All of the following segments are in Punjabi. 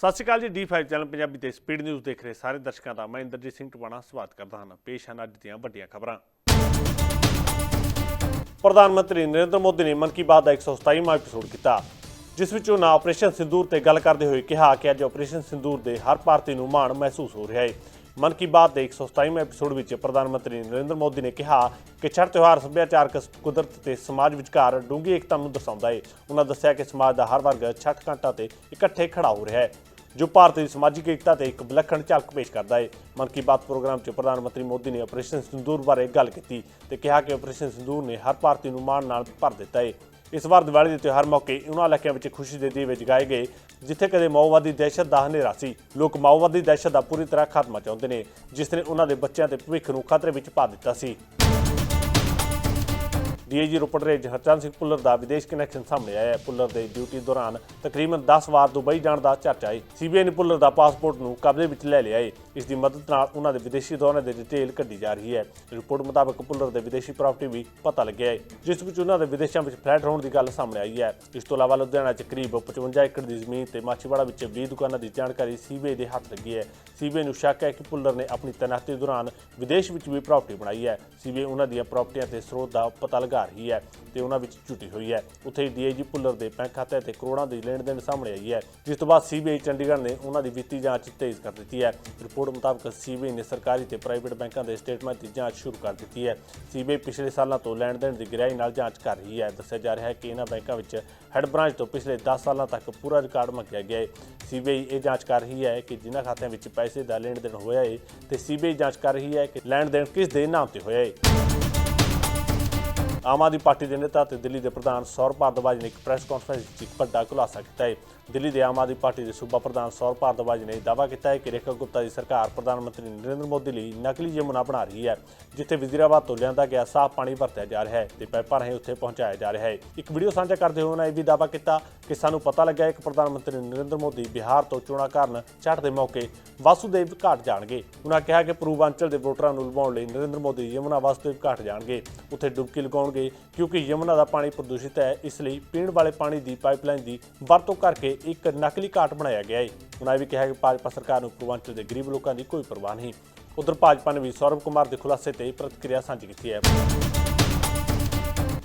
ਸਤਿ ਸ਼੍ਰੀ ਅਕਾਲ ਜੀ D5 ਚੈਨਲ ਪੰਜਾਬੀ ਤੇ ਸਪੀਡ ਨਿਊਜ਼ ਦੇਖ ਰਹੇ ਸਾਰੇ ਦਰਸ਼ਕਾਂ ਦਾ। ਮੈਂ ਇੰਦਰਜੀਤ ਸਿੰਘ ਟਵਾਣਾ ਸਵਾਗਤ ਕਰਦਾ ਹਾਂ। ਪੇਸ਼ ਹਨ ਅੱਜ ਦੀਆਂ ਵੱਡੀਆਂ ਖਬਰਾਂ। ਪ੍ਰਧਾਨ ਮੰਤਰੀ ਨਰਿੰਦਰ ਮੋਦੀ ਨੇ ਮਨ ਕੀ ਬਾਤ ਦਾ 127ਵਾਂ ਐਪੀਸੋਡ ਕੀਤਾ। ਜਿਸ ਵਿੱਚ ਉਹਨਾਂ ਆਪਰੇਸ਼ਨ ਸਿੰਦੂਰ ਤੇ ਗੱਲ ਕਰਦੇ ਹੋਏ ਕਿਹਾ ਕਿ ਅੱਜ ਆਪਰੇਸ਼ਨ ਸਿੰਦੂਰ ਦੇ ਹਰ ਭਾਰਤੀ ਨੂੰ ਮਾਣ ਮਹਿਸੂਸ ਹੋ ਰਿਹਾ ਹੈ ਮਨ ਕੀ ਬਾਤ ਦੇ 127ਵੇਂ ਐਪੀਸੋਡ ਵਿੱਚ ਪ੍ਰਧਾਨ ਮੰਤਰੀ ਨਰਿੰਦਰ ਮੋਦੀ ਨੇ ਕਿਹਾ ਕਿ ਛਠ ਤਿਉਹਾਰ, ਸੱਭਿਆਚਾਰਕ ਕੁਦਰਤ ਤੇ ਸਮਾਜ ਵਿਚਕਾਰ ਡੂੰਘੀ ਏਕਤਾ ਨੂੰ ਦਰਸਾਉਂਦਾ ਹੈ ਉਹਨਾਂ ਦੱਸਿਆ ਕਿ ਸਮਾਜ ਦਾ ਹਰ ਵਰਗ ਛੱਠ ਘੰਟਾ ਤੇ ਇਕੱਠੇ ਖੜਾ ਹੋ ਰਿਹਾ ਹੈ ਜੋ ਭਾਰਤ ਦੀ ਸਮਾਜਿਕ ਏਕਤਾ ਤੇ ਇੱਕ ਵਿਲੱਖਣ ਝਲਕ ਪੇਸ਼ ਕਰਦਾ ਹੈ। ਮਨ ਕੀ ਬਾਤ ਪ੍ਰੋਗਰਾਮ 'ਚ ਪ੍ਰਧਾਨ ਮੰਤਰੀ ਮੋਦੀ ਨੇ ਆਪਰੇਸ਼ਨ ਸਿੰਦੂਰ ਬਾਰੇ ਗੱਲ ਕੀਤੀ ਤੇ ਕਿਹਾ ਕਿ ਆਪਰੇਸ਼ਨ ਸਿੰਦੂਰ ਨੇ ਹਰ ਭਾਰਤੀ ਨੂੰ ਮਾਣ ਨਾਲ ਭਰ ਦਿੱਤਾ ਹੈ। ਇਸ ਵਾਰ ਦੀਵਾਲੀ ਦੇ ਤਿਉਹਾਰ ਮੌਕੇ ਉਹਨਾਂ ਇਲਾਕਿਆਂ ਵਿੱਚ ਖੁਸ਼ੀ ਦੇ ਦੀਵੇ ਜਗਾਏ ਗਏ, ਜਿੱਥੇ ਕਦੇ ਮਾਓਵਾਦੀ ਦਹਿਸ਼ਤ ਦਾ ਹਨੇਰਾ ਸੀ। ਲੋਕ ਮਾਓਵਾਦੀ ਦਹਿਸ਼ਤ ਦਾ ਪੂਰੀ ਤਰ੍ਹਾਂ ਖਾਤਮਾ ਚਾਹੁੰਦੇ ਨੇ, ਜਿਸ ਨੇ ਉਹਨਾਂ ਦੇ ਬੱਚਿਆਂ ਦੇ ਭਵਿੱਖ ਨੂੰ ਖਤਰੇ ਵਿੱਚ ਪਾ ਦਿੱਤਾ ਸੀ। ਡੀਏਜੀ ਰੋਪੜ ਰੇਂਜ ਹਰਚੰਦ ਸਿੰਘ ਪੁੱਲਰ ਦਾ ਵਿਦੇਸ਼ ਕਨੈਕਸ਼ਨ ਸਾਹਮਣੇ ਆਇਆ ਹੈ। ਪੁੱਲਰ ਦੇ ਡਿਊਟੀ ਦੌਰਾਨ ਤਕਰੀਬਨ 10 ਵਾਰ ਦੁਬਈ ਜਾਣ ਦਾ ਚਰਚਾ ਹੈ ਸੀਬੀਆਈ ਨੇ ਪੁੱਲਰ ਦਾ ਪਾਸਪੋਰਟ ਨੂੰ ਕਬਜ਼ੇ ਵਿੱਚ ਲੈ ਲਿਆ ਹੈ ਇਸ ਦੀ ਮਦਦ ਨਾਲ ਉਹਨਾਂ ਦੇ ਵਿਦੇਸ਼ੀ ਦੌਰਿਆਂ ਦੀ ਡਿਟੇਲ ਕੱਢੀ ਜਾ ਰਹੀ ਹੈ। ਰਿਪੋਰਟ ਮੁਤਾਬਕ ਪੁੱਲਰ ਦੇ ਵਿਦੇਸ਼ੀ ਪ੍ਰਾਪਰਟੀ ਵੀ ਪਤਾ ਲੱਗਿਆ ਹੈ, ਜਿਸ ਵਿੱਚ ਉਹਨਾਂ ਦੇ ਵਿਦੇਸ਼ਾਂ ਵਿੱਚ ਫਲੈਟ ਹੋਣ ਦੀ ਗੱਲ ਸਾਹਮਣੇ ਆਈ ਹੈ। ਇਸ ਤੋਂ ਇਲਾਵਾ ਲੁਧਿਆਣਾ 'ਚ ਕਰੀਬ 55 ਏਕੜ ਦੀ ਜ਼ਮੀਨ ਤੇ ਮਾਛੀਵਾੜਾ ਵਿੱਚ 20 ਦੁਕਾਨਾਂ ਦੀ ਜਾਣਕਾਰੀ ਸੀਬੀਆਈ ਦੇ ਹੱਥ ਲੱਗੀ ਹੈ। ਸੀਬੀਆਈ ਨੂੰ ਸ਼ੱਕ ਹੈ ਕਿ ਪੁੱਲਰ ਨੇ ਆਪਣੀ ਤੈਨਾਤੀ ਦੌਰਾਨ ਵਿਦੇਸ਼ ਵਿੱਚ ਵੀ ਪ੍ਰਾਪਰਟੀ ਬਣਾਈ ਹੈ। ਸੀਬੀਆਈ ਉਹਨਾਂ ਦੀਆਂ ਪ੍ਰਾਪਰਟੀਆਂ ਤੇ ਸਰੋਤ ਦਾ ਪਤਾ ਲਗਾ ਰਹੀ ਹੈ ਤੇ ਉਹਨਾਂ ਵਿੱਚ ਝੁੱਟੀ ਹੋਈ ਹੈ। ਉੱਥੇ ਹੀ ਡੀਆਈਜੀ ਪੁੱਲਰ ਦੇ ਬੈਂਕ ਖਾਤੇ ਤੇ ਕਰੋੜਾਂ ਦੀ ਲੈਣ ਦੇਣ ਸਾਹਮਣੇ ਆਈ ਹੈ, ਜਿਸ ਤੋਂ ਬਾਅਦ ਸੀਬੀਆਈ ਚੰਡੀਗੜ੍ਹ ਨੇ ਉਹਨਾਂ ਦੀ ਵਿੱਤੀ ਜਾਂਚ ਤੇਜ਼ ਕਰ ਦਿੱਤੀ ਹੈ। ਰਿਪੋਰਟ ਮੁਤਾਬਕ ਸੀਬੀਆਈ ਨੇ ਸਰਕਾਰੀ ਤੇ ਪ੍ਰਾਈਵੇਟ ਬੈਂਕਾਂ ਦੇ ਸਟੇਟਮੈਂਟ ਦੀ ਜਾਂਚ ਸ਼ੁਰੂ ਕਰ ਦਿੱਤੀ ਹੈ। ਸੀਬੀਆਈ ਪਿਛਲੇ ਸਾਲਾਂ ਤੋਂ ਲੈਣ ਦੇਣ ਦੀ ਗਹਿਰਾਈ ਨਾਲ ਜਾਂਚ ਕਰ ਰਹੀ ਹੈ। ਦੱਸਿਆ ਜਾ ਰਿਹਾ ਹੈ ਕਿ ਇਹਨਾਂ ਬੈਂਕਾਂ ਵਿੱਚ ਹੈੱਡ ਬ੍ਰਾਂਚ ਤੋਂ ਪਿਛਲੇ 10 ਸਾਲਾਂ ਤੱਕ ਪੂਰਾ ਰਿਕਾਰਡ ਮੰਗਿਆ ਗਿਆ ਹੈ। ਸੀਬੀਆਈ ਇਹ ਜਾਂਚ ਕਰ ਰਹੀ ਹੈ ਕਿ ਜਿਨ੍ਹਾਂ ਖਾਤਿਆਂ ਵਿੱਚ ਪੈਸੇ ਦਾ ਲੈਣ ਦੇਣ ਹੋਇਆ ਹੈ ਤੇ ਸੀਬੀਆਈ ਜਾਂਚ ਕਰ ਰਹੀ ਹੈ ਕਿ ਲੈਣ ਦੇਣ ਕਿਸ ਦੇ ਨਾਮ ਤੇ ਹੋਇਆ ਹੈ। ਆਮ ਆਦਮੀ ਪਾਰਟੀ ਦੇ ਨੇਤਾ ਤੇ ਦਿੱਲੀ ਦੇ ਪ੍ਰਧਾਨ ਸੌਰਵ ਭਾਰਦਵਾਜ ਨੇ ਇੱਕ ਪ੍ਰੈਸ ਕਾਨਫਰੰਸ ਵਿੱਚ ਇੱਕ ਵੱਡਾ ਖੁਲਾਸਾ ਕੀਤਾ ਹੈ। ਦਿੱਲੀ ਦੇ ਆਮ ਆਦਮੀ ਪਾਰਟੀ ਦੇ ਸੂਬਾ ਪ੍ਰਧਾਨ ਸੌਰਵ ਭਾਰਦਵਾਜ ਨੇ ਦਾਅਵਾ ਕੀਤਾ ਹੈ ਕਿ ਰੇਖਾ ਗੁਪਤਾ ਦੀ ਸਰਕਾਰ ਪ੍ਰਧਾਨ ਮੰਤਰੀ ਨਰਿੰਦਰ ਮੋਦੀ ਲਈ ਨਕਲੀ ਯਮੁਨਾ ਬਣਾ ਰਹੀ ਹੈ, ਜਿੱਥੇ ਵਜ਼ੀਰਾਬਾਦ ਤੋਂ ਲਿਆਂਦਾ ਗਿਆ ਸਾਫ਼ ਪਾਣੀ ਵਰਤਿਆ ਜਾ ਰਿਹਾ ਹੈ ਤੇ ਪਾਈਪਾਂ ਰਾਹੀਂ ਉੱਥੇ ਪਹੁੰਚਾਇਆ ਜਾ ਰਿਹਾ ਹੈ। ਇੱਕ ਵੀਡੀਓ ਸਾਂਝਾ ਕਰਦੇ ਹੋਏ ਉਹਨਾਂ ਇਹ ਵੀ ਦਾਅਵਾ ਕੀਤਾ ਕਿ ਸਾਨੂੰ ਪਤਾ ਲੱਗਾ ਹੈ ਕਿ ਪ੍ਰਧਾਨ ਮੰਤਰੀ ਨਰਿੰਦਰ ਮੋਦੀ ਬਿਹਾਰ ਤੋਂ ਚੋਣਾਂ ਕਾਰਨ ਛੱਡ ਦੇ ਮੌਕੇ ਵਾਸੂਦੇਵ ਘਾਟ ਜਾਣਗੇ। ਉਹਨਾਂ ਕਿਹਾ ਕਿ ਪੂਰਵਾਂਚਲ ਦੇ ਵੋਟਰਾਂ ਨੂੰ ਲੁਭਾਉਣ ਲਈ ਨਰਿੰਦਰ ਮੋਦੀ ਯਮੁਨਾ ਵਾਸੂਦੇਵ ਘਾਟ ਜਾਣਗੇ। ਉੱਥੇ ਡੁਬਕੀ ਲਗਾਉਣਗੇ ਕਿਉਂਕਿ ਯਮੁਨਾ ਦਾ ਪਾਣੀ ਪ੍ਰਦੂਸ਼ਿਤ ਹੈ, ਇਸ ਲਈ ਪੀਣ ਵਾਲੇ ਪਾਣੀ ਦੀ ਪਾਈਪਲਾਈਨ ਦੀ ਵਰਤੋਂ ਕਰਕੇ ਇੱਕ ਨਕਲੀ ਘਾਟ ਬਣਾਇਆ ਗਿਆ ਹੈ। ਉਹਨਾਂ ਵੀ ਕਿਹਾ ਕਿ ਭਾਜਪਾ ਸਰਕਾਰ ਨੂੰ ਪੂਰਵਾਂਚਲ ਦੇ ਗਰੀਬ ਲੋਕਾਂ ਦੀ ਕੋਈ ਪਰਵਾਹ ਨਹੀਂ। ਉਧਰ ਭਾਜਪਾ ਨੇ ਵੀ ਸੌਰਵ ਕੁਮਾਰ ਦੇ ਖੁਲਾਸੇ ਤੇ ਪ੍ਰਤੀਕਿਰਿਆ ਸਾਂਝੀ ਕੀਤੀ ਹੈ।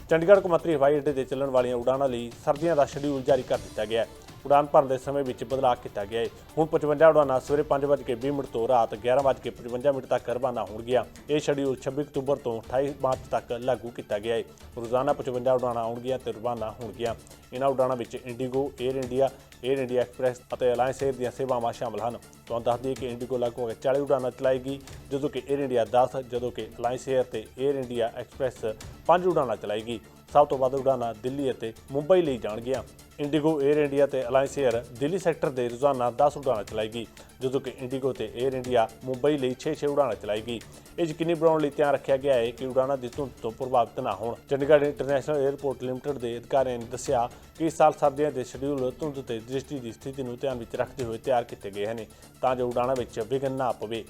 ਚੰਡੀਗੜ੍ਹ ਕੌਮਾਂਤਰੀ ਹਵਾਈ ਅੱਡੇ ਤੇ ਚੱਲਣ ਵਾਲੀਆਂ ਉਡਾਣਾਂ ਲਈ ਸਰਦੀਆਂ ਦਾ ਸ਼ਡਿਊਲ ਜਾਰੀ ਕਰ ਦਿੱਤਾ ਗਿਆ ਹੈ। ਉਡਾਨ ਭਰਨ ਦੇ ਸਮੇਂ ਵਿੱਚ ਬਦਲਾਅ ਕੀਤਾ ਗਿਆ ਹੈ ਹੁਣ 55 ਉਡਾਨਾਂ ਸਵੇਰੇ 5:20 ਮਿੰਟ ਤੋਂ ਰਾਤ 11:55 ਮਿੰਟ ਤੱਕ ਰਵਾਨਾ ਹੋਣਗੀਆਂ। ਇਹ ਸ਼ਡਿਊਲ 26 ਅਕਤੂਬਰ ਤੋਂ 28 ਮਾਰਚ ਤੱਕ ਲਾਗੂ ਕੀਤਾ ਗਿਆ ਹੈ ਰੋਜ਼ਾਨਾ 55 ਉਡਾਨਾਂ ਆਉਣਗੀਆਂ ਤੇ ਰਵਾਨਾ ਹੋਣਗੀਆਂ। ਇਹਨਾਂ ਉਡਾਣਾਂ ਵਿੱਚ ਇੰਡੀਗੋ 에ਅਰ ਇੰਡੀਆ 에ਅਰ ਇੰਡੀਆ ਐਕਸਪ੍ਰੈਸ ਅਤੇ ਅਲਾਈਅੰਸ 에ਅਰ ਦੀਆਂ ਸੇਵਾਵਾਂ ਸ਼ਾਮਲ ਹਨ। ਤੁਹਾਨੂੰ ਦੱਸ ਦਈਏ ਕਿ ਇੰਡੀਗੋ ਲਗਭਗ 40 ਉਡਾਨਾਂ ਚਲਾਏਗੀ, ਜਦੋਂ ਕਿ 에ਅਰ ਇੰਡੀਆ 10 ਜਦੋਂ ਕਿ ਅਲਾਈਅੰਸ 에ਅਰ ਤੇ 에ਅਰ ਇੰਡੀਆ ਐਕਸਪ੍ਰੈਸ 5 ਉਡਾਣਾਂ ਚਲਾਏਗੀ। ਸਭ ਤੋਂ ਵੱਧ ਉਡਾਣਾਂ ਦਿੱਲੀ ਅਤੇ ਮੁੰਬਈ ਲਈ ਜਾਣਗੀਆਂ। ਇੰਡੀਗੋ 에ਅਰ ਇੰਡੀਆ ਤੇ ਅਲਾਈਅੰਸ 에ਅਰ ਦਿੱਲੀ ਸੈਕਟਰ ਦੇ ਰੋਜ਼ਾਨਾ 10 ਉਡਾਣਾਂ ਚਲਾਏਗੀ, ਜਦੋਂ ਕਿ ਇੰਡੀਗੋ ਤੇ 에ਅਰ ਇੰਡੀਆ ਮੁੰਬਈ ਲਈ 6-6 ਉਡਾਣਾਂ ਚਲਾਏਗੀ। ਇਹ ਯਕੀਨੀ ਬਣਾਉਣ ਲਈ ਧਿਆਨ ਰੱਖਿਆ ਗਿਆ ਹੈ ਕਿ ਉਡਾਣਾਂ ਦੀ ਧੁੰਦ ਤੋਂ ਪ੍ਰਭਾਵਿਤ ਨਾ ਹੋਣ। ਚੰਡੀਗੜ੍ਹ ਇੰਟਰਨੈਸ਼ਨਲ 에ਅਰਪੋਰਟ ਲਿਮਟਿਡ ਦੇ ਅਧਿਕਾਰੀਆਂ ਨੇ ਦੱਸਿਆ ਕਿ ਇਸ ਸਾਲ ਸਰਦੀਆਂ ਦੇ ਸ਼ਡਿਊਲ ਧੁੰਦ ਤੇ ਦ੍ਰਿਸ਼ਟੀ ਦੀ ਸਥਿਤੀ ਨੂੰ ਧਿਆਨ ਵਿੱਚ ਰੱਖਦੇ ਹੋਏ ਤਿਆਰ ਕੀਤੇ ਗਏ ਹਨ, ਤਾਂ ਜੋ ਉਡਾਣਾਂ ਵਿੱਚ ਵਿਘਨ ਨਾ ਪਵੇ।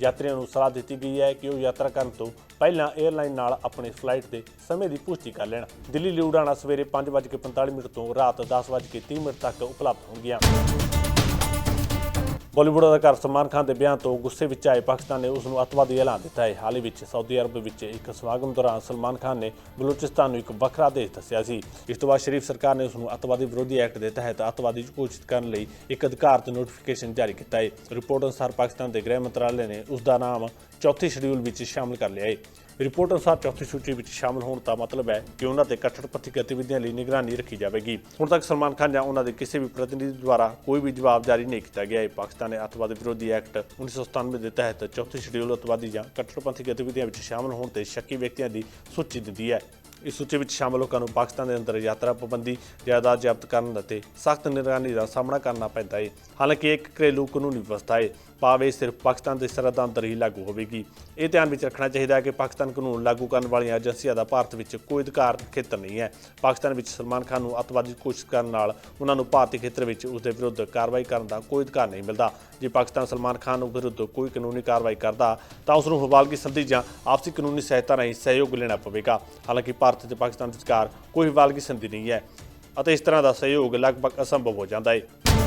ਯਾਤਰੀਆਂ ਨੂੰ ਸਲਾਹ ਦਿੱਤੀ ਗਈ ਹੈ ਕਿ ਉਹ ਯਾਤਰਾ ਕਰਨ ਤੋਂ ਪਹਿਲਾਂ 에ਅਰਲਾਈਨ ਨਾਲ ਆਪਣੇ ਫਲਾਈਟ ਦੇ ਸਮੇਂ ਦੀ ਪੁਸ਼ਟੀ ਕਰ ਲੈਣ। ਦਿੱਲੀ ਲਈ ਉਡਾਣਾਂ ਸਵੇਰੇ 5:45 ਮਿੰਟ ਤੋਂ ਰਾਤ 10:30 ਮਿੰਟ ਤੱਕ ਉਪਲਬਧ ਹੋਣਗੀਆਂ। ਬਾਲੀਵੁੱਡ ਅਦਾਕਾਰ ਸਲਮਾਨ ਖਾਨ ਦੇ ਬਿਆਨ ਤੋਂ ਗੁੱਸੇ ਵਿੱਚ ਆਏ ਪਾਕਿਸਤਾਨ ਨੇ ਉਸ ਨੂੰ ਅੱਤਵਾਦੀ ਐਲਾਨ ਦਿੱਤਾ ਹੈ। ਹਾਲ ਹੀ ਵਿੱਚ ਸਾਊਦੀ ਅਰਬ ਵਿੱਚ ਇੱਕ ਸਮਾਗਮ ਦੌਰਾਨ ਸਲਮਾਨ ਖਾਨ ਨੇ ਬਲੂਚਿਸਤਾਨ ਨੂੰ ਇੱਕ ਵੱਖਰਾ ਦੇਸ਼ ਦੱਸਿਆ ਸੀ। ਇਸ ਤੋਂ ਬਾਅਦ ਸ਼ਰੀਫ ਸਰਕਾਰ ਨੇ ਉਸ ਨੂੰ ਅੱਤਵਾਦੀ ਵਿਰੋਧੀ ਐਕਟ ਦੇ ਤਹਿਤ ਅੱਤਵਾਦੀ ਘੋਸ਼ਿਤ ਕਰਨ ਲਈ ਇੱਕ ਅਧਿਕਾਰਤ ਨੋਟੀਫਿਕੇਸ਼ਨ ਜਾਰੀ ਕੀਤਾ ਹੈ। ਰਿਪੋਰਟ ਅਨੁਸਾਰ ਪਾਕਿਸਤਾਨ ਦੇ ਗ੍ਰਹਿ ਮੰਤਰਾਲੇ ਨੇ ਉਸ ਦਾ ਨਾਮ ਚੌਥੇ ਸ਼ਡਿਊਲ ਵਿੱਚ ਸ਼ਾਮਲ ਕਰ ਲਿਆ ਹੈ। ਰਿਪੋਰਟ ਅਨੁਸਾਰ ਚੌਥੀ ਸੂਚੀ ਵਿੱਚ ਸ਼ਾਮਲ ਹੋਣ ਦਾ ਮਤਲਬ ਹੈ ਕਿ ਉਹਨਾਂ ਤੇ ਕੱਟੜਪੱਥੀ ਗਤੀਵਿਧੀਆਂ ਲਈ ਨਿਗਰਾਨੀ ਰੱਖੀ ਜਾਵੇਗੀ। ਹੁਣ ਤੱਕ ਸਲਮਾਨ ਖਾਨ ਜਾਂ ਉਹਨਾਂ ਦੇ ਕਿਸੇ ਵੀ ਪ੍ਰਤੀਨਿਧੀ ਦੁਆਰਾ ਕੋਈ ਵੀ ਜਵਾਬ ਜਾਰੀ ਨਹੀਂ ਕੀਤਾ ਗਿਆ। ਹੈ ਪਾਕਿਸਤਾਨ ਨੇ ਅੱਤਵਾਦ ਵਿਰੋਧੀ ਐਕਟ 1997 ਦੇ ਤਹਿਤ ਚੌਥੀ ਸ਼ਡਿਊਲ ਅੱਤਵਾਦੀ ਜਾਂ ਕੱਟੜਪੰਥੀ ਗਤੀਵਿਧੀਆਂ ਵਿੱਚ ਸ਼ਾਮਲ ਹੋਣ ਤੇ ਸ਼ੱਕੀ ਵਿਅਕਤੀਆਂ ਦੀ ਸੂਚੀ ਦਿੱਤੀ ਹੈ। ਇਸ ਸੂਚੀ ਵਿੱਚ ਸ਼ਾਮਲ ਲੋਕਾਂ ਨੂੰ ਪਾਕਿਸਤਾਨ ਦੇ ਅੰਦਰ ਯਾਤਰਾ ਪਾਬੰਦੀ ਜਾਇਦਾਦ ਜ਼ਬਤ ਕਰਨ ਅਤੇ ਸਖਤ ਨਿਗਰਾਨੀ ਦਾ ਸਾਹਮਣਾ ਕਰਨਾ ਪੈਂਦਾ ਹੈ ਹਾਲਾਂਕਿ ਇਹ ਇੱਕ ਘਰੇਲੂ ਕਾਨੂੰਨੀ ਵਿਵਸਥਾ ਹੈ ਭਾਵੇਂ ਇਹ ਸਿਰਫ ਪਾਕਿਸਤਾਨ ਦੇ ਸਰਹੱਦਾਂ ਅੰਦਰ ਹੀ ਲਾਗੂ ਹੋਵੇਗੀ। ਇਹ ਧਿਆਨ ਵਿੱਚ ਰੱਖਣਾ ਚਾਹੀਦਾ ਹੈ ਕਿ ਪਾਕਿਸਤਾਨ ਕਾਨੂੰਨ ਲਾਗੂ ਕਰਨ ਵਾਲੀਆਂ ਏਜੰਸੀਆਂ ਦਾ ਭਾਰਤ ਵਿੱਚ ਕੋਈ ਅਧਿਕਾਰ ਖੇਤਰ ਨਹੀਂ ਹੈ। ਪਾਕਿਸਤਾਨ ਵਿੱਚ ਸਲਮਾਨ ਖਾਨ ਨੂੰ ਅੱਤਵਾਦੀ ਘੋਸ਼ਿਤ ਕਰਨ ਨਾਲ ਉਹਨਾਂ ਨੂੰ ਭਾਰਤੀ ਖੇਤਰ ਵਿੱਚ ਉਸ ਦੇ ਵਿਰੁੱਧ ਕਾਰਵਾਈ ਕਰਨ ਦਾ ਕੋਈ ਅਧਿਕਾਰ ਨਹੀਂ ਮਿਲਦਾ। ਜੇ ਪਾਕਿਸਤਾਨ ਸਲਮਾਨ ਖਾਨ ਨੂੰ ਵਿਰੁੱਧ ਕੋਈ ਕਾਨੂੰਨੀ ਕਾਰਵਾਈ ਕਰਦਾ ਤਾਂ ਉਸ ਨੂੰ ਹਵਾਲਗੀ ਸੰਧੀ ਜਾਂ ਆਪਸੀ ਕਾਨੂੰਨੀ ਸਹਾਇਤਾ ਰਾਹੀਂ ਸਹਿਯੋਗ ਲੈਣਾ ਪਵੇਗਾ। ਹਾਲਾਂਕਿ ਭਾਰਤ ਤੇ ਪਾਕਿਸਤਾਨ ਵਿਚਕਾਰ ਕੋਈ ਹਵਾਲਗੀ ਸੰਧੀ ਨਹੀਂ ਹੈ। ਅਤੇ ਇਸ ਤਰ੍ਹਾਂ ਦਾ ਸਹਿਯੋਗ ਲਗਭਗ ਅਸੰਭਵ ਹੋ ਜਾਂਦਾ ਹੈ।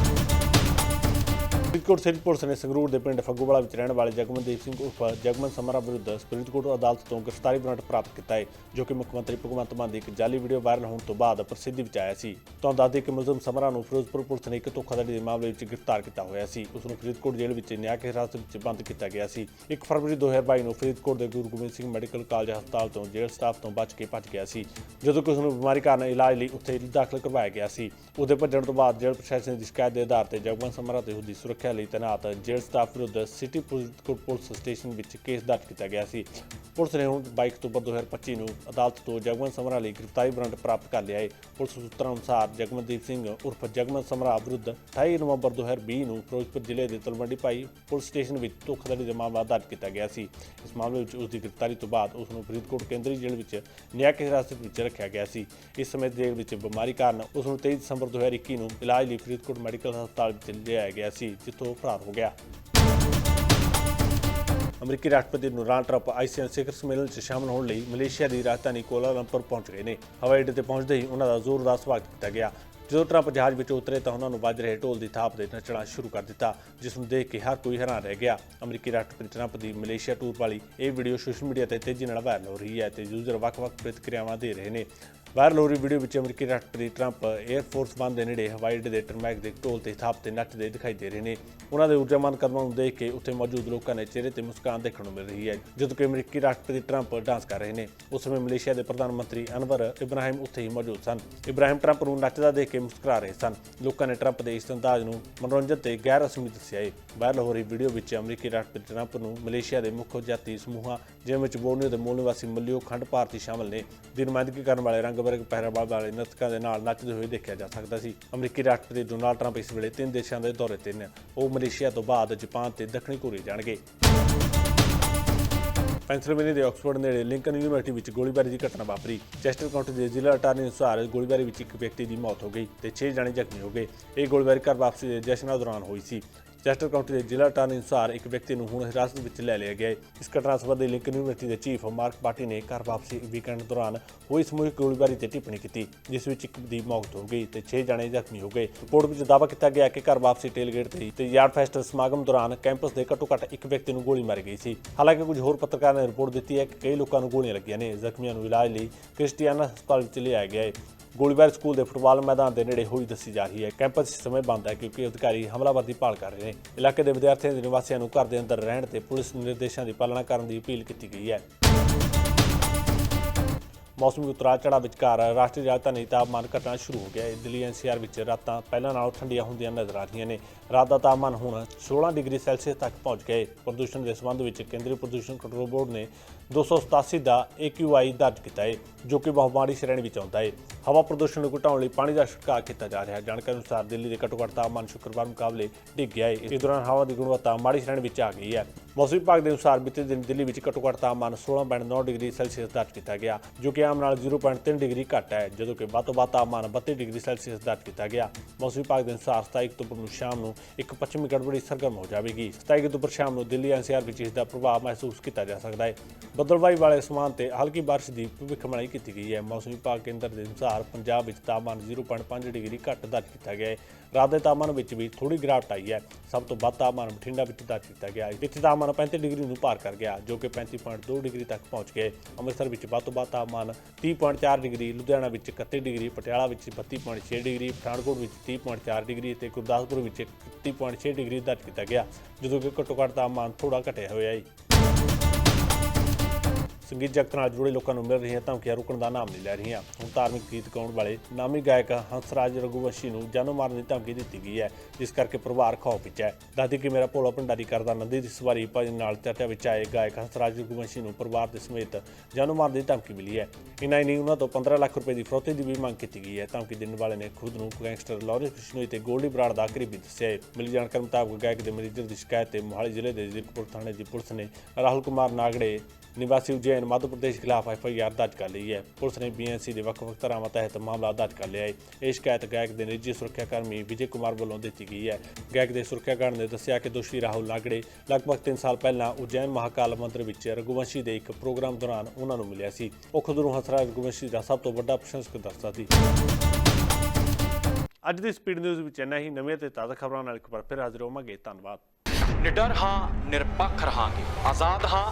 ਫਰੀਦਕੋਟ ਸਿਟੀ ਪੁਲਿਸ ਨੇ ਸੰਗਰੂਰ ਦੇ ਪਿੰਡ ਫੱਗੂਵਾਲਾ ਵਿੱਚ ਰਹਿਣ ਵਾਲੇ ਜਗਮਨਦੀਪ ਸਿੰਘ ਉਰਫ ਜਗਮਨ ਸਮਰਾ ਵਿਰੁੱਧ ਫਰੀਦਕੋਟ ਅਦਾਲਤ ਤੋਂ ਗ੍ਰਿਫਤਾਰੀ ਵਾਰੰਟ ਪ੍ਰਾਪਤ ਕੀਤਾ ਹੈ, ਜੋ ਕਿ ਮੁੱਖ ਮੰਤਰੀ ਭਗਵੰਤ ਮਾਨ ਦੀ ਇੱਕ ਜਾਲੀ ਵੀਡੀਓ ਵਾਇਰਲ ਹੋਣ ਤੋਂ ਬਾਅਦ ਪ੍ਰਸਿੱਧੀ ਵਿੱਚ ਆਇਆ ਸੀ। ਤੁਹਾਨੂੰ ਦੱਸ ਕਿ ਮੁਲਜ਼ਮ ਸਮਰਾ ਨੂੰ ਫਿਰੋਜ਼ਪੁਰ ਪੁਲਿਸ ਨੇ ਇੱਕ ਧੋਖਾਧੜੀ ਦੇ ਮਾਮਲੇ ਵਿੱਚ ਗ੍ਰਿਫਤਾਰ ਕੀਤਾ ਹੋਇਆ ਸੀ। ਉਸ ਨੂੰ ਫਰੀਦਕੋਟ ਜੇਲ੍ਹ ਵਿੱਚ ਨਿਆਂ ਕੇ ਹਿਰਾਸਤ ਵਿੱਚ ਬੰਦ ਕੀਤਾ ਗਿਆ ਸੀ। 1 ਫਰਵਰੀ 2022 ਨੂੰ ਫਰੀਦਕੋਟ ਦੇ ਗੁਰੂ ਗੋਬਿੰਦ ਸਿੰਘ ਮੈਡੀਕਲ ਕਾਲਜ ਹਸਪਤਾਲ ਤੋਂ ਜੇਲ੍ਹ ਸਟਾਫ ਤੋਂ ਬਚ ਕੇ ਭੱਜ ਗਿਆ ਸੀ। ਜਦੋਂ ਕਿ ਉਸ ਨੂੰ ਬਿਮਾਰੀ ਕਾਰਨ ਇਲਾਜ ਲਈ ਉੱਥੇ ਦਾਖਲ ਕਰਵਾਇਆ ਗਿਆ ਸੀ। ਉਹਦੇ ਭੱਜਣ ਤੋਂ ਬਾਅਦ ਜੇਲ੍ਹ ਪ੍ਰਸ਼ਾਸਨ ਦੀ ਸ਼ਿਕਾਇਤ ਦੇ ਆਧਾਰ ਤੇ ਜਗਮਨ ਸਮਰਾ ਤੇ ਉਸਦੀ ਸੁਰੱਖਿਆ ਲਈ ਤੈਨਾਤ ਜੇਲ੍ਹ ਸਟਾਫ ਵਿਰੁੱਧ ਸਿਟੀ ਫਰੀਦਕੋਟ ਪੁਲਿਸ ਸਟੇਸ਼ਨ ਵਿੱਚ ਕੇਸ ਦਰਜ ਕੀਤਾ ਗਿਆ ਸੀ। ਪੁਲਿਸ ਨੇ ਹੁਣ 22 ਅਕਤੂਬਰ 2025 ਨੂੰ ਅਦਾਲਤ ਤੋਂ ਜਗਮਨ ਸਮਰਾ ਲਈ ਗ੍ਰਿਫਤਾਰੀ ਵਾਰੰਟ ਪ੍ਰਾਪਤ ਕਰ ਲਿਆ ਹੈ। ਪੁਲਿਸ ਸੂਤਰਾਂ ਅਨੁਸਾਰ ਜਗਮਨਦੀਪ ਸਿੰਘ ਉਰਫ ਜਗਮਨ ਸਮਰਾ ਵਿਰੁੱਧ 28 ਨਵੰਬਰ 2020 ਨੂੰ ਫਿਰੋਜ਼ਪੁਰ ਜ਼ਿਲ੍ਹੇ ਦੇ ਤਲਵੰਡੀ ਭਾਈ ਪੁਲਿਸ ਸਟੇਸ਼ਨ ਵਿੱਚ ਧੋਖਾਧੜੀ ਦਾ ਮਾਮਲਾ ਦਰਜ ਕੀਤਾ ਗਿਆ ਸੀ। ਇਸ ਮਾਮਲੇ ਵਿੱਚ ਉਸ ਦੀ ਗ੍ਰਿਫਤਾਰੀ ਤੋਂ ਬਾਅਦ ਉਸ ਨੂੰ ਫਰੀਦਕੋਟ ਕੇਂਦਰੀ ਜੇਲ੍ਹ ਵਿੱਚ ਨਿਆਂਇਕ ਹਿਰਾਸਤ ਵਿੱਚ ਰੱਖਿਆ ਗਿਆ ਸੀ। ਇਸ ਸਮੇਂ ਜੇਲ੍ਹ ਵਿੱਚ ਬਿਮਾਰੀ ਕਾਰਨ ਉਸ ਨੂੰ 23 ਦਸੰਬਰ 2021 ਨੂੰ ਇਲਾਜ ਲਈ ਫਰੀਦਕੋਟ ਮੈਡੀਕਲ ਹਸਪਤਾਲ ਵਿੱਚ ਲਿਆਇਆ ਗਿਆ ਸੀ, ਜਿੱਥੋਂ ਉਹ ਫਰਾਰ ਹੋ ਗਿਆ। ਅਮਰੀਕੀ ਰਾਸ਼ਟਰਪਤੀ ਡੋਨਾਲਡ ਟਰੰਪ ਆਈਸੀਐਨ ਸਿਖਰ ਸੰਮੇਲਨ 'ਚ ਸ਼ਾਮਲ ਹੋਣ ਲਈ ਮਲੇਸ਼ੀਆ ਦੀ ਰਾਜਧਾਨੀ ਕੋਲਾਲੰਪੁਰ ਪਹੁੰਚ ਗਏ ਨੇ। ਹਵਾਈ ਅੱਡੇ ਤੇ ਪਹੁੰਚਦੇ ਹੀ ਉਹਨਾਂ ਦਾ ਜ਼ੋਰਦਾਰ ਸਵਾਗਤ ਕੀਤਾ ਗਿਆ। ਜਦੋਂ ਟਰੰਪ ਜਹਾਜ਼ ਵਿੱਚ ਉਤਰੇ ਤਾਂ ਉਹਨਾਂ ਨੂੰ ਵੱਜ ਰਹੇ ਢੋਲ ਦੀ ਥਾਪ ਦੇ ਨੱਚਣਾ ਸ਼ੁਰੂ ਕਰ ਦਿੱਤਾ, ਜਿਸ ਨੂੰ ਦੇਖ ਕੇ ਹਰ ਕੋਈ ਹੈਰਾਨ ਰਹਿ ਗਿਆ। ਅਮਰੀਕੀ ਰਾਸ਼ਟਰਪਤੀ ਟਰੰਪ ਦੀ ਮਲੇਸ਼ੀਆ ਟੂਰ ਵਾਲੀ ਇਹ ਵੀਡੀਓ ਸੋਸ਼ਲ ਮੀਡੀਆ ਤੇ ਤੇਜ਼ੀ ਨਾਲ ਵਾਇਰਲ ਹੋ ਰਹੀ ਹੈ ਤੇ ਯੂਜ਼ਰ ਵੱਖ-ਵੱਖ ਪ੍ਰਤੀਕਿਰਿਆਵਾਂ ਦੇ ਰਹੇ ਨੇ। ਵਾਇਰਲ ਹੋ ਰਹੀ ਵੀਡੀਓ ਵਿੱਚ ਅਮਰੀਕੀ ਰਾਸ਼ਟਰਪਤੀ ਟਰੰਪ 에ਅਰ ਫੋਰਸ ਵਨ ਦੇ ਨੇੜੇ ਹਵਾਈ ਅੱਡੇ ਦੇ ਟਰਮੈਕ ਦੇ ਢੋਲ ਤੇ ਥਾਪ ਤੇ ਨੱਚਦੇ ਦਿਖਾਈ ਦੇ ਰਹੇ ਨੇ। ਉਹਨਾਂ ਦੇ ਊਰਜਾਵਾਨ ਕਦਮਾਂ ਨੂੰ ਦੇਖ ਕੇ ਉੱਥੇ ਮੌਜੂਦ ਲੋਕਾਂ ਦੇ ਚਿਹਰੇ ਤੇ ਮੁਸਕਾਨ ਦੇਖਣ ਨੂੰ ਮਿਲ ਰਹੀ ਹੈ, ਜਦੋਂ ਕਿ ਅਮਰੀਕੀ ਰਾਸ਼ਟਰਪਤੀ ਟਰੰਪ ਡਾਂਸ ਕਰ ਰਹੇ ਨੇ। ਉਸ ਸਮੇਂ ਮਲੇਸ਼ੀਆ ਦੇ ਪ੍ਰਧਾਨ ਮੰਤਰੀ ਅਨਵਰ ਇਬਰਾਹਿਮ ਉੱਥੇ ਹੀ ਮੌਜੂਦ ਸਨ। ਇਬਰਾਹਿਮ ਟਰੰਪ ਨੂੰ ਨੱਚਦਾ ਦੇਖ ਕੇ ਮੁਸਕਰਾ ਰਹੇ ਸਨ। ਲੋਕਾਂ ਨੇ ਟਰੰਪ ਦੇ ਇਸ ਅੰਦਾਜ਼ ਨੂੰ ਮਨੋਰੰਜਨ ਤੇ ਗੈਰ ਰਸਮੀ ਦੱਸਿਆ ਹੈ ਵਾਇਰਲ ਹੋ ਰਹੀ ਵੀਡੀਓ ਵਿੱਚ ਅਮਰੀਕੀ ਰਾਸ਼ਟਰਪਤੀ ਟਰੰਪ ਨੂੰ ਮਲੇਸ਼ੀਆ ਦੇ ਮੁੱਖ ਜਾਤੀ ਸਮੂਹਾਂ, ਜਿਵੇਂ ਵਿੱਚ ਬੋਰਨੀਓ ਦੇ ਮੂਲ ਨਿਵਾਸੀ ਮਲਿਓ ਖੰਡ ਭਾਰਤੀ ਸ਼ਾਮਲ ਨੇ। ਦੀ ਨੁਮਾਇੰਦਗੀ ਕਰਨ ਵਾਲੇ ਰੰਗ ਬਰੰਗ ਪਹਿਰਾਵਾ ਵਾਲੇ ਨਰਤਕਾਂ ਦੇ ਨਾਲ ਨੱਚਦੇ ਹੋਏ ਦੇਖਿਆ ਜਾ ਸਕਦਾ ਸੀ। ਅਮਰੀਕੀ ਰਾਸ਼ਟਰਪਤੀ ਡੋਨਾਲਡ ਟਰੰਪ ਇਸ ਵੇਲੇ ਤਿੰਨ ਦੇਸ਼ਾਂ ਦੇ ਦੌਰੇ ਤੇ ਨੇ। ਉਹ ਮਲੇਸ਼ੀਆ ਤੋਂ ਬਾਅਦ ਜਾਪਾਨ ਤੇ ਦੱਖਣੀ ਕੋਰੀਆ ਜਾਣਗੇ। ਪੈਂਸਿਲਵੇਨੀਆ ਦੇ ਆਕਸਫੋਰਡ ਨੇੜੇ ਲਿੰਕਨ ਯੂਨੀਵਰਸਿਟੀ ਵਿੱਚ ਗੋਲੀਬਾਰੀ ਦੀ ਘਟਨਾ ਵਾਪਰੀ। ਚੈਸਟਰ ਕਾਉਂਟੀ ਦੇ ਜ਼ਿਲ੍ਹਾ ਅਟਾਰਨੀ ਅਨੁਸਾਰ ਗੋਲੀਬਾਰੀ ਵਿੱਚ ਇੱਕ ਵਿਅਕਤੀ ਦੀ ਮੌਤ ਹੋ ਗਈ ਤੇ 6 ਜਣੇ ਜ਼ਖਮੀ ਹੋ ਗਏ। ਇਹ ਗੋਲੀਬਾਰੀ ਘਰ ਵਾਪਸੀ ਦੇ ਜਸ਼ਨਾਂ ਦੌਰਾਨ ਹੋਈ ਸੀ। ਚੈਸਟਰ ਕਾਉਂਟੀ ਦੇ ਜ਼ਿਲ੍ਹਾ ਅਟਾਰਨੀ ਅਨੁਸਾਰ ਇੱਕ ਵਿਅਕਤੀ ਨੂੰ ਹੁਣ ਹਿਰਾਸਤ ਵਿੱਚ ਲੈ ਲਿਆ ਗਿਆ ਹੈ। ਇਸ ਘਟਨਾ ਸੰਬੰਧੀ ਲਿੰਕਨ ਯੂਨੀਵਰਸਿਟੀ ਦੇ ਚੀਫ ਮਾਰਕ ਪਾਰਟੀ ਨੇ ਘਰ ਵਾਪਸੀ ਵੀਕਐਂਡ ਦੌਰਾਨ ਹੋਈ ਸਮੂਹਿਕ ਗੋਲੀਬਾਰੀ ਤੇ ਟਿੱਪਣੀ ਕੀਤੀ, ਜਿਸ ਵਿੱਚ ਇੱਕ ਦੀ ਮੌਤ ਹੋ ਗਈ ਤੇ 6 ਜਣੇ ਜ਼ਖਮੀ ਹੋ ਗਏ। ਰਿਪੋਰਟ ਵਿੱਚ ਦਾਅਵਾ ਕੀਤਾ ਗਿਆ ਕਿ ਘਰ ਵਾਪਸੀ ਟੇਲਗੇਟ ਤੇ ਤੇ ਯਾਰਡ ਫੈਸਟੀਵਲ ਸਮਾਗਮ ਦੌਰਾਨ ਕੈਂਪਸ ਦੇ ਘੱਟੋ-ਘੱਟ ਇੱਕ ਵਿਅਕਤੀ ਨੂੰ ਗੋਲੀ ਮਾਰੀ ਗਈ ਸੀ। ਹਾਲਾਂਕਿ ਕੁਝ ਹੋਰ ਪੱਤਰਕਾਰਾਂ ਨੇ ਰਿਪੋਰਟ ਦਿੱਤੀ ਹੈ ਕਿ ਕਈ ਲੋਕਾਂ ਨੂੰ ਗੋਲੀਆਂ ਲੱਗੀਆਂ ਨੇ। ਜ਼ਖਮੀਆਂ ਨੂੰ ਇਲਾਜ ਲਈ ਕ੍ਰਿਸਟੀਆਨਾ ਹਸਪਤਾਲ ਵਿੱਚ ਲਿਆਇਆ ਗਿਆ ਹੈ। ਗੋਲੀਬਾਰੀ ਸਕੂਲ ਦੇ ਫੁੱਟਬਾਲ ਮੈਦਾਨ ਦੇ ਨੇੜੇ ਹੋਈ ਦੱਸੀ ਜਾ ਰਹੀ ਹੈ। ਕੈਂਪਸ ਇਸ ਸਮੇਂ ਬੰਦ ਹੈ ਕਿਉਂਕਿ ਅਧਿਕਾਰੀ ਹਮਲਾਵਰ ਦੀ ਭਾਲ ਕਰ ਰਹੇ ਨੇ। ਇਲਾਕੇ ਦੇ ਵਿਦਿਆਰਥੀਆਂ ਦੇ ਨਿਵਾਸੀਆਂ ਨੂੰ ਘਰ ਦੇ ਅੰਦਰ ਰਹਿਣ ਤੇ ਪੁਲਿਸ ਨਿਰਦੇਸ਼ਾਂ ਦੀ ਪਾਲਣਾ ਕਰਨ ਦੀ ਅਪੀਲ ਕੀਤੀ ਗਈ ਹੈ। ਮੌਸਮੀ ਉਤਰਾਅ ਚੜ੍ਹਾਅ ਵਿਚਕਾਰ ਰਾਸ਼ਟਰੀ ਰਾਜਧਾਨੀ ਤਾਪਮਾਨ ਘਟਣਾ ਸ਼ੁਰੂ ਹੋ ਗਿਆ। ਹੈ ਦਿੱਲੀ ਐਨਸੀਆਰ ਵਿੱਚ ਰਾਤਾਂ ਪਹਿਲਾਂ ਨਾਲੋਂ ਠੰਡੀਆਂ ਹੁੰਦੀਆਂ ਨਜ਼ਰ ਆ ਰਹੀਆਂ ਨੇ। ਰਾਤ ਦਾ ਤਾਪਮਾਨ ਹੁਣ 16 ਡਿਗਰੀ ਸੈਲਸੀਅਸ ਤੱਕ ਪਹੁੰਚ ਗਿਆ ਹੈ। ਪ੍ਰਦੂਸ਼ਣ ਦੇ ਸੰਬੰਧ ਵਿੱਚ ਕੇਂਦਰੀ ਪ੍ਰਦੂਸ਼ਣ ਕੰਟਰੋਲ ਬੋਰਡ ਨੇ 287 ਦਾ AQI ਦਰਜ ਕੀਤਾ ਹੈ, ਜੋ ਕਿ ਬਹੁਮਾਰੀ ਸ਼੍ਰੇਣੀ ਵਿੱਚ ਆਉਂਦਾ ਹੈ। ਹਵਾ ਪ੍ਰਦੂਸ਼ਣ ਨੂੰ ਘਟਾਉਣ ਲਈ ਪਾਣੀ ਦਾ ਛਿੜਕਾਅ ਕੀਤਾ ਜਾ ਰਿਹਾ ਹੈ। ਜਾਣਕਾਰੀ ਅਨੁਸਾਰ ਦਿੱਲੀ ਦੇ ਘੱਟੋ ਘੱਟ ਤਾਪਮਾਨ ਸ਼ੁੱਕਰਵਾਰ ਮੁਕਾਬਲੇ ਡਿੱਗ ਗਿਆ ਹੈ ਇਸ ਦੌਰਾਨ ਹਵਾ ਦੀ ਗੁਣਵੱਤਾ ਮਾੜੀ ਸ਼੍ਰੇਣੀ ਵਿੱਚ ਆ ਗਈ ਹੈ। ਮੌਸਮ ਵਿਭਾਗ ਦੇ ਅਨੁਸਾਰ ਬੀਤੇ ਦਿਨ ਦਿੱਲੀ ਵਿੱਚ ਘੱਟੋ ਘੱਟ ਤਾਪਮਾਨ 16.9 ਡਿਗਰੀ ਸੈਲਸੀਅਸ ਦਰਜ ਕੀਤਾ ਗਿਆ, ਜੋ ਕਿ ਆਮ ਨਾਲ 0.3 ਡਿਗਰੀ ਘੱਟ ਹੈ, ਜਦੋਂ ਕਿ ਵੱਧ ਤੋਂ ਵੱਧ ਤਾਪਮਾਨ 32 ਡਿਗਰੀ ਸੈਲਸੀਅਸ ਦਰਜ ਕੀਤਾ ਗਿਆ। ਮੌਸਮ ਵਿਭਾਗ ਦੇ ਅਨੁਸਾਰ 27 ਅਕਤੂਬਰ ਨੂੰ ਸ਼ਾਮ ਨੂੰ ਇੱਕ ਪੱਛਮੀ ਗੜਬੜੀ ਸਰਗਰਮ ਹੋ ਜਾਵੇਗੀ। 27 ਅਕਤੂਬਰ ਸ਼ਾਮ ਨੂੰ ਦਿੱਲੀ ਐਨਸੀਆਰ ਵਿੱਚ ਇਸ ਦਾ ਪ੍ਰਭਾਵ ਮਹਿਸੂਸ ਕੀਤਾ ਜਾ ਸਕਦਾ ਹੈ ਬੱਦਲਵਾਈ ਵਾਲੇ ਅਸਮਾਨ ਤੇ ਹਲਕੀ ਬਾਰਿਸ਼ ਦੀ ਭਵਿੱਖਬਾਣੀ ਕੀਤੀ ਗਈ ਹੈ। ਮੌਸਮ ਵਿਭਾਗ ਕੇਂਦਰ ਦੇ ਅਨੁਸਾਰ ਪੰਜਾਬ ਵਿੱਚ ਤਾਪਮਾਨ 0.5 ਡਿਗਰੀ ਘੱਟ ਦਰਜ ਕੀਤਾ ਗਿਆ ਹੈ। ਰਾਤ ਦੇ ਤਾਪਮਾਨ ਵਿੱਚ ਵੀ ਥੋੜੀ ਗਿਰਾਵਟ ਆਈ ਹੈ। ਸਭ ਤੋਂ ਵੱਧ ਤਾਪਮਾਨ ਬਠਿੰਡਾ ਵਿੱਚ ਦਰਜ ਕੀਤਾ ਗਿਆ ਇੱਥੇ ਤਾਪਮਾਨ 35 ਡਿਗਰੀ ਨੂੰ ਪਾਰ ਕਰ ਗਿਆ, ਜੋ ਕਿ 35.2 ਡਿਗਰੀ ਤੱਕ ਪਹੁੰਚ ਗਏ। ਅੰਮ੍ਰਿਤਸਰ ਵਿੱਚ ਵੱਧ ਤੋਂ ਵੱਧ ਤਾਪਮਾਨ 30.4 ਡਿਗਰੀ, ਲੁਧਿਆਣਾ ਵਿੱਚ 31 ਡਿਗਰੀ, ਪਟਿਆਲਾ ਵਿੱਚ 32.6 ਡਿਗਰੀ, ਪਠਾਨਕੋਟ ਵਿੱਚ 30.4 ਡਿਗਰੀ ਅਤੇ ਗੁਰਦਾਸਪੁਰ ਵਿੱਚ 31.6 ਡਿਗਰੀ ਦਰਜ ਕੀਤਾ ਗਿਆ, ਜਦੋਂ ਕਿ ਘੱਟੋ ਘੱਟ ਤਾਪਮਾਨ ਥੋੜਾ ਘਟਿਆ ਹੋਇਆ ਹੈ। ਸੰਗੀਤ ਜਗਤ ਨਾਲ ਜੁੜੇ ਲੋਕਾਂ ਨੂੰ ਮਿਲ ਰਹੀਆਂ ਧਮਕੀਆਂ, ਰੁਕਣ ਦਾ ਨਾਮ ਨਹੀਂ ਲੈ ਰਹੀਆਂ। ਹੁਣ ਧਾਰਮਿਕ ਗੀਤ ਗਾਉਣ ਵਾਲੇ ਨਾਮੀ ਗਾਇਕ ਹੰਸਰਾਜ ਰਘੁਵੰਸ਼ੀ ਨੂੰ ਜਾਨੋਂ ਮਾਰਨ ਦੀ ਧਮਕੀ ਦਿੱਤੀ ਗਈ ਹੈ, ਜਿਸ ਕਰਕੇ ਪਰਿਵਾਰ ਖੌਫ ਵਿੱਚ ਹੈ। ਦੱਸਦੀ ਕਿ ਮੇਰਾ ਭੋਲਾ ਭੰਡਾਰੀ ਕਰਦਾ ਨੰਦੀ ਦੀ ਸਵਾਰੀ ਭਜਨ ਨਾਲ ਚਰਚਾ ਵਿੱਚ ਆਏ ਗਾਇਕ ਹੰਸਰਾਜ ਰਘੁਵੰਸ਼ੀ ਨੂੰ ਪਰਿਵਾਰ ਦੇ ਸਮੇਤ ਜਾਨੋਂ ਮਾਰਨ ਦੀ ਧਮਕੀ ਮਿਲੀ ਹੈ। ਇਨਾ ਹੀ ਨਹੀਂ ਉਹਨਾਂ ਤੋਂ 15 ਲੱਖ ਰੁਪਏ ਦੀ ਫਰੋਤੀ ਦੀ ਵੀ ਮੰਗ ਕੀਤੀ ਗਈ ਹੈ। ਧਮਕੀ ਦੇਣ ਵਾਲੇ ਨੇ ਖੁਦ ਨੂੰ ਗੈਂਗਸਟਰ ਲਾਰੈਂਸ ਬਿਸ਼ਨੋਈ ਤੇ ਗੋਲਡੀ ਬਰਾੜ ਦਾ ਕਰੀਬੀ ਦੱਸਿਆ ਹੈ। ਮਿਲੀ ਜਾਣਕਾਰੀ ਮੁਤਾਬਕ ਗਾਇਕ ਦੇ ਮੈਨੇਜਰ ਦੀ ਸ਼ਿਕਾਇਤ ਤੇ ਮੋਹਾਲੀ ਜ਼ਿਲ੍ਹੇ ਦੇ ਜ਼ਿਰਕਪੁਰ ਥਾਣੇ ਦੀ ਪੁਲਿਸ ਨੇ ਰਾਹੁਲ ਕੁਮਾਰ ਨਾਗੜੇ ਨਿਵਾਸੀ ਉਜੈਨ ਮੱਧ ਪ੍ਰਦੇਸ਼ ਖਿਲਾਫ ਐਫ ਆਈ ਆਰ ਦਰਜ ਕਰ ਲਈ ਹੈ। ਪੁਲਿਸ ਨੇ ਬੀਐਨਸੀ ਦੇ ਵੱਖ-ਵੱਖ ਧਾਰਾਵਾਂ ਤਹਿਤ ਮਾਮਲਾ ਦਰਜ ਕਰ ਲਿਆ ਹੈ। ਇਹ ਸ਼ਿਕਾਇਤ ਗਾਇਕ ਦੇ ਨਿੱਜੀ ਸੁਰੱਖਿਆ ਕਰਮੀ ਵਿਜੇ ਕੁਮਾਰ ਵੱਲੋਂ ਦਿੱਤੀ ਗਈ ਹੈ। ਗਾਇਕ ਦੇ ਸੁਰੱਖਿਆ ਗਾਰਡ ਨੇ ਦੱਸਿਆ ਕਿ ਦੋਸ਼ੀ ਰਾਹੁਲ ਨਾਗੜੇ ਲਗਭਗ 3 ਸਾਲ ਪਹਿਲਾਂ ਉਜੈਨ ਮਹਾਕਾਲ ਮੰਦਿਰ ਵਿੱਚ ਰਘੁਵੰਸ਼ੀ ਦੇ ਇੱਕ ਪ੍ਰੋਗਰਾਮ ਦੌਰਾਨ ਉਹਨਾਂ ਨੂੰ ਮਿਲਿਆ ਸੀ। ਉਹ ਖੁਦ ਨੂੰ ਹੰਸਰਾਜ ਰਘੁਵੰਸ਼ੀ ਦਾ ਸਭ ਤੋਂ ਵੱਡਾ ਪ੍ਰਸ਼ੰਸਕ ਦੱਸਦਾ ਸੀ। ਅੱਜ ਦੀ ਸਪੀਡ ਨਿਊਜ਼ ਵਿੱਚ ਇੰਨਾ ਹੀ। ਨਵੀਆਂ ਤੇ ਤਾਜ਼ਾ ਖਬਰਾਂ ਨਾਲ ਇੱਕ ਵਾਰ ਫਿਰ ਹਾਜ਼ਰ ਹੋਵਾਂਗੇ। ਧੰਨਵਾਦ। ਨਿਡਰ ਹਾਂ ਨਿਰਪੱਖ ਰਹਾਂਗੇ। ਆਜ਼ਾਦ ਹਾਂ